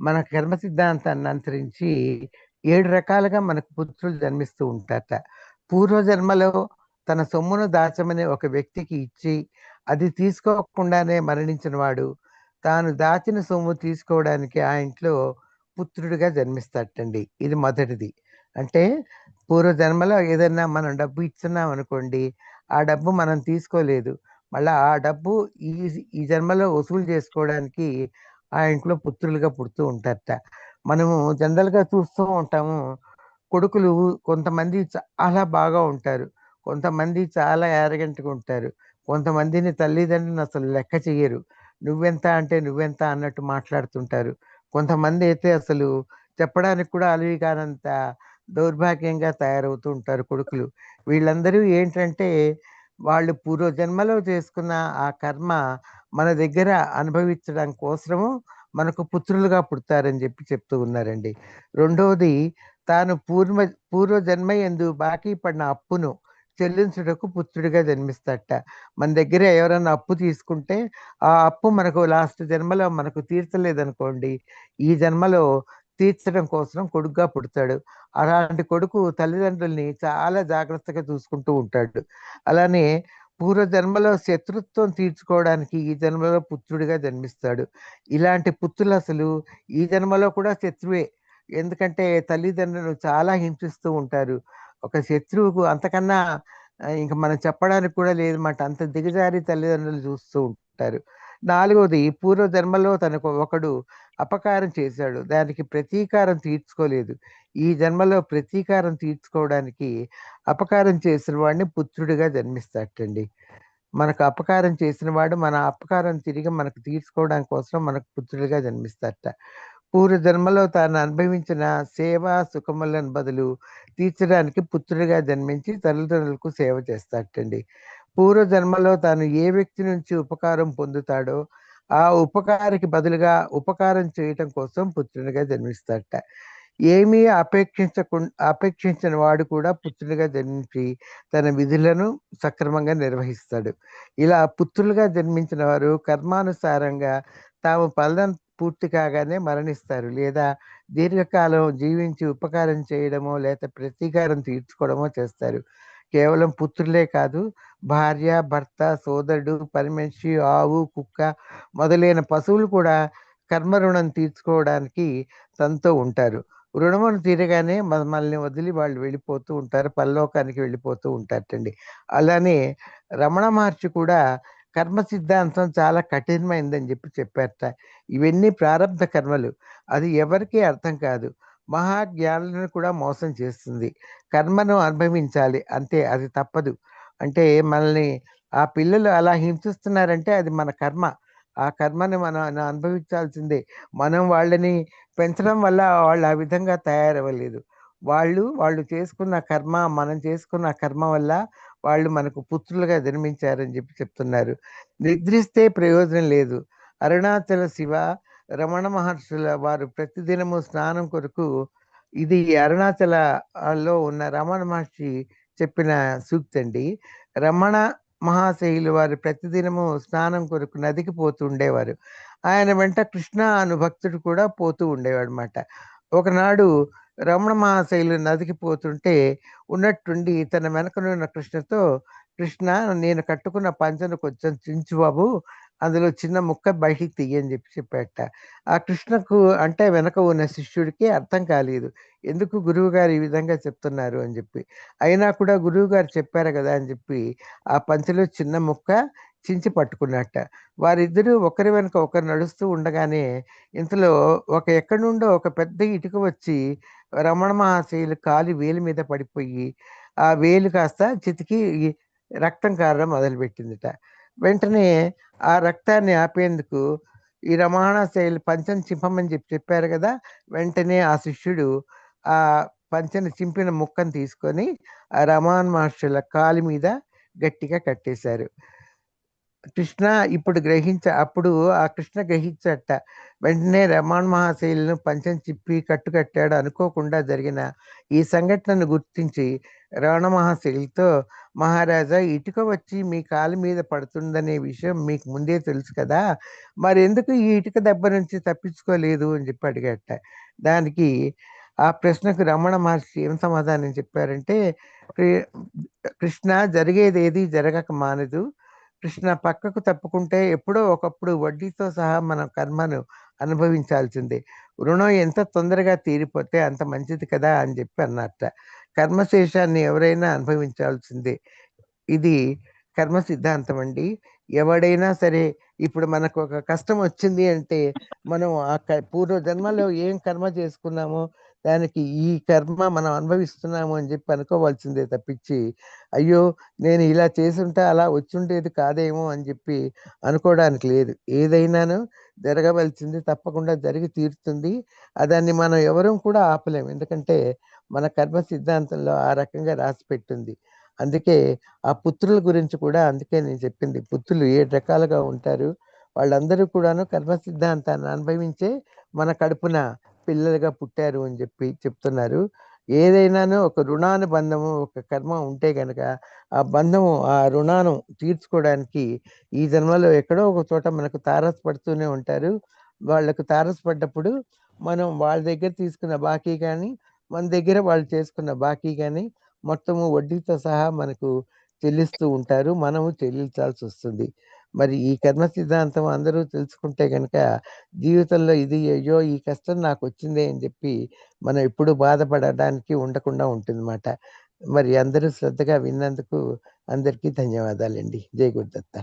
మన కర్మ సిద్ధాంతాన్ని అనుసరించి ఏడు రకాలుగా మనకు పుత్రులు జన్మిస్తూ ఉంటారట. పూర్వ జన్మలో తన సొమ్మును దాచమని ఒక వ్యక్తికి ఇచ్చి అది తీసుకోకుండానే మరణించిన వాడు తాను దాచిన సొమ్ము తీసుకోవడానికి ఆ ఇంట్లో పుత్రుడిగా జన్మిస్తాటండి ఇది మొదటిది. అంటే పూర్వ జన్మలో ఏదైనా మనం డబ్బు ఇచ్చున్నాం అనుకోండి ఆ డబ్బు మనం తీసుకోలేదు. మళ్ళీ ఆ డబ్బు ఈ ఈ జన్మలో వసూలు చేసుకోవడానికి ఆ ఇంట్లో పుత్రులుగా పుడుతూ ఉంటారట. మనము జనరల్గా చూస్తూ ఉంటాము కొడుకులు కొంతమంది చాలా బాగా ఉంటారు కొంతమంది చాలా యారగెంట్గా ఉంటారు కొంతమందిని తల్లిదండ్రులను అసలు లెక్క చెయ్యరు. నువ్వెంత అంటే నువ్వెంత అన్నట్టు మాట్లాడుతుంటారు. కొంతమంది అయితే అసలు చెప్పడానికి కూడా అలవి కానంత దౌర్భాగ్యంగా తయారవుతూ ఉంటారు కొడుకులు. వీళ్ళందరూ ఏంటంటే వాళ్ళు పూర్వజన్మలో చేసుకున్న ఆ కర్మ మన దగ్గర అనుభవించడం కోసము మనకు పుత్రులుగా పుడతారని చెప్పి చెప్తూ ఉన్నారండి. రెండవది తాను పూర్వ పూర్వజన్మ ఎందు బాకీ పడిన అప్పును చెల్లించుటకు పుత్రుడిగా జన్మిస్తాట మన దగ్గర ఎవరైనా అప్పు తీసుకుంటే ఆ అప్పు మనకు లాస్ట్ జన్మలో మనకు తీర్చలేదనుకోండి ఈ జన్మలో తీర్చడం కోసం కొడుకుగా పుడతాడు. అలాంటి కొడుకు తల్లిదండ్రుల్ని చాలా జాగ్రత్తగా చూసుకుంటూ ఉంటాడు. అలానే పూర్వ జన్మలో శత్రుత్వం తీర్చుకోవడానికి ఈ జన్మలో పుత్రుడిగా జన్మిస్తాడు. ఇలాంటి పుత్రులు అసలు ఈ జన్మలో కూడా శత్రువే. ఎందుకంటే తల్లిదండ్రులు చాలా హింసిస్తూ ఉంటారు. ఒక శత్రువుకు అంతకన్నా ఇంకా మనం చెప్పడానికి కూడా లేదన్నమాట. అంత దిగజారి తల్లిదండ్రులు చూస్తూ ఉంటారు. నాలుగవది పూర్వ జన్మలో తనకు ఒకడు అపకారం చేశాడు. దానికి ప్రతీకారం తీర్చుకోలేదు. ఈ జన్మలో ప్రతీకారం తీర్చుకోవడానికి అపకారం చేసిన వాడిని పుత్రుడిగా జన్మిస్తాటండి మనకు అపకారం చేసిన వాడు మన అపకారం తిరిగి మనకు తీర్చుకోవడానికి కోసం మనకు పుత్రుడిగా జన్మిస్తారట పూర్వ జన్మలో తాను అనుభవించిన సేవ సుఖములను బదులు తీర్చడానికి పుత్రుడిగా జన్మించి తల్లిదండ్రులకు సేవ చేస్తాటండి పూర్వ జన్మలో తాను ఏ వ్యక్తి నుంచి ఉపకారం పొందుతాడో ఆ ఉపకారికి బదులుగా ఉపకారం చేయటం కోసం పుత్రునిగా జన్మిస్తాడట. ఏమీ అపేక్షించకు అపేక్షించిన వాడు కూడా పుత్రులుగా జన్మించి తన విధులను సక్రమంగా నిర్వహిస్తాడు. ఇలా పుత్రులుగా జన్మించిన వారు కర్మానుసారంగా తాము ఫలం పూర్తి కాగానే మరణిస్తారు. లేదా దీర్ఘకాలం జీవించి ఉపకారం చేయడమో లేదా ప్రతీకారం తీర్చుకోవడమో చేస్తారు. కేవలం పుత్రులే కాదు భార్య భర్త సోదరుడు పనిమనిషి ఆవు కుక్క మొదలైన పశువులు కూడా కర్మ రుణం తీర్చుకోవడానికి తనతో ఉంటారు. రుణమును తీరగానే మనల్ని వదిలి వాళ్ళు వెళ్ళిపోతూ ఉంటారు పరలోకానికి వెళ్ళిపోతూ ఉంటారటండి. అలానే రమణ మహర్షి కూడా కర్మ సిద్ధాంతం చాలా కఠినమైందని చెప్పి చెప్పారట. ఇవన్నీ ప్రారంభ కర్మలు. అది ఎవరికీ అర్థం కాదు. మహాజ్ఞానులను కూడా మోసం చేస్తుంది. కర్మను అనుభవించాలి. అంతే అది తప్పదు. అంటే మనల్ని ఆ పిల్లలు అలా హింసిస్తున్నారంటే అది మన కర్మ. ఆ కర్మని మనం అనుభవించాల్సిందే. మనం వాళ్ళని పెంచడం వల్ల వాళ్ళు ఆ విధంగా తయారవ్వలేదు. వాళ్ళు వాళ్ళు చేసుకున్న కర్మ మనం చేసుకున్న కర్మ వల్ల వాళ్ళు మనకు పుత్రులుగా జన్మించారని చెప్పి చెప్తున్నారు. నిద్రిస్తే ప్రయోజనం లేదు. అరుణాచల శివ రమణ మహర్షుల వారు ప్రతిదినము స్నానం కొరకు ఇది అరుణాచలలో ఉన్న రమణ మహర్షి చెప్పిన సూక్తి అండి. రమణ మహాశైలు వారు ప్రతిదినము స్నానం కొరకు నదికి పోతూ ఉండేవారు. ఆయన వెంట కృష్ణ అను భక్తుడు కూడా పోతూ ఉండేవాడు అనమాట ఒకనాడు రమణ మహాశైలు నదికి పోతుంటే ఉన్నట్టుండి తన వెనకనున్న కృష్ణతో కృష్ణ నేను కట్టుకున్న పంచను కొంచెం చించు బాబు అందులో చిన్న ముక్క బయటికి తీయని చెప్పి చెప్పాట. ఆ కృష్ణకు అంటే వెనక ఉన్న శిష్యుడికి అర్థం కాలేదు. ఎందుకు గురువు గారు ఈ విధంగా చెప్తున్నారు అని చెప్పి. అయినా కూడా గురువు గారు చెప్పారు కదా అని చెప్పి ఆ పంచలో చిన్న ముక్క చించి పట్టుకున్నట్ట. వారిద్దరూ ఒకరి వెనుక ఒకరు నడుస్తూ ఉండగానే ఇంతలో ఒక ఎక్కడి నుండో ఒక పెద్ద ఇటుక వచ్చి రమణ మహాశయులు కాలి వేలు మీద పడిపోయి ఆ వేలు కాస్త చితికి రక్తం కారడం మొదలుపెట్టిందిట. వెంటనే ఆ రక్తాన్ని ఆపేందుకు ఈ రమణ శైలి పంచను చింపమని చెప్పి చెప్పారు కదా వెంటనే ఆ శిష్యుడు ఆ పంచను చింపిన ముక్కను తీసుకొని ఆ రమాన్ మహర్షుల కాలి మీద గట్టిగా కట్టేశారు. కృష్ణ ఇప్పుడు గ్రహించ అప్పుడు ఆ కృష్ణ గ్రహించట వెంటనే రమణ మహాశైలను పంచం చిప్పి కట్టుకట్టాడు అనుకోకుండా జరిగిన ఈ సంఘటనను గుర్తించి రమణ మహాశైలతో మహారాజా ఇటుక వచ్చి మీ కాలు మీద పడుతుందనే విషయం మీకు ముందే తెలుసు కదా మరి ఎందుకు ఈ ఇటుక దెబ్బ నుంచి తప్పించుకోలేదు? అని చెప్పి అడిగట. దానికి ఆ ప్రశ్నకు రమణ మహర్షి ఏం సమాధానం చెప్పారంటే కృష్ణ జరిగేది ఏది జరగక మానదు కృష్ణ పక్కకు తప్పుకుంటే ఎప్పుడో ఒకప్పుడు వడ్డీతో సహా మన కర్మను అనుభవించాల్సిందే. రుణం ఎంత తొందరగా తీరిపోతే అంత మంచిది కదా అని చెప్పి అన్నట్ట. కర్మశేషాన్ని ఎవరైనా అనుభవించాల్సిందే. ఇది కర్మ సిద్ధాంతం అండి. ఎవడైనా సరే ఇప్పుడు మనకు ఒక కష్టం వచ్చింది అంటే మనం ఆ క- పూర్వ జన్మలో ఏం కర్మ చేసుకున్నామో దానికి ఈ కర్మ మనం అనుభవిస్తున్నాము అని చెప్పి అనుకోవాల్సిందే తప్పించి అయ్యో నేను ఇలా చేసుంటే అలా వచ్చుండేది కాదేమో అని చెప్పి అనుకోవడానికి లేదు. ఏదైనాను జరగవలసింది తప్పకుండా జరిగి తీరుతుంది. దాన్ని మనం ఎవరూ కూడా ఆపలేము ఎందుకంటే మన కర్మ సిద్ధాంతంలో ఆ రకంగా రాసి పెట్టింది. అందుకే ఆ పుత్రుల గురించి కూడా అందుకే నేను చెప్పింది. పుత్రులు ఏడు రకాలుగా ఉంటారు. వాళ్ళందరూ కూడాను కర్మ సిద్ధాంతాన్ని అనుభవించే మన కడుపున పిల్లలుగా పుట్టారు అని చెప్పి చెప్తున్నారు. ఏదైనాను ఒక రుణానుబంధము ఒక కర్మ ఉంటే గనక ఆ బంధము ఆ రుణాను తీర్చుకోవడానికి ఈ జన్మలో ఎక్కడో ఒక చోట మనకు తారసపడుతూనే ఉంటారు. వాళ్ళకు తారసపడ్డప్పుడు మనం వాళ్ళ దగ్గర తీసుకున్న బాకీ కానీ మన దగ్గర వాళ్ళు చేసుకున్న బాకీ కానీ మొత్తము వడ్డీతో సహా మనకు చెల్లిస్తూ ఉంటారు. మనము చెల్లించాల్సి వస్తుంది మరి ఈ కర్మ సిద్ధాంతం అందరూ తెలుసుకుంటే కనుక జీవితంలో ఇది అయ్యో ఈ కష్టం నాకు వచ్చిందే అని చెప్పి మనం ఎప్పుడు బాధపడడానికి ఉండకుండా ఉంటుందన్నమాట. మరి అందరూ శ్రద్ధగా విన్నందుకు అందరికీ ధన్యవాదాలండి. జై గురుదత్త.